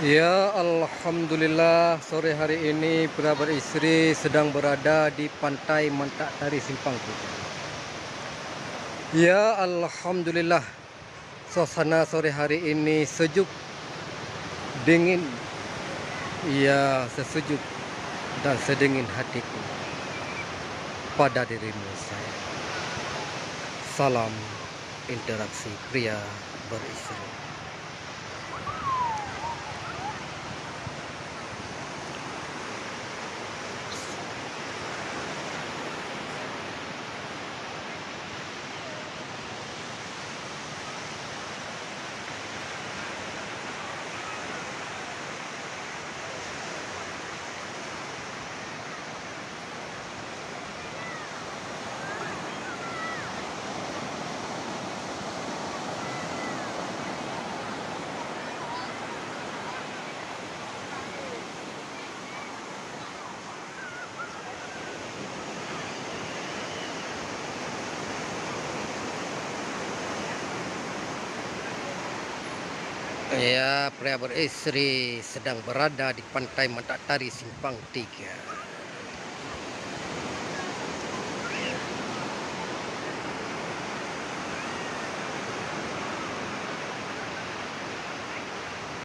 Ya Alhamdulillah sore hari ini pria beristri sedang berada di pantai Mantak Tari Simpang. Ya Alhamdulillah suasana sore hari ini sejuk dingin. Ya sesejuk dan sedingin hatiku pada dirimu saya Salam interaksi pria beristri Ya, pria beristri sedang berada di pantai Mantak Tari Simpang Tiga.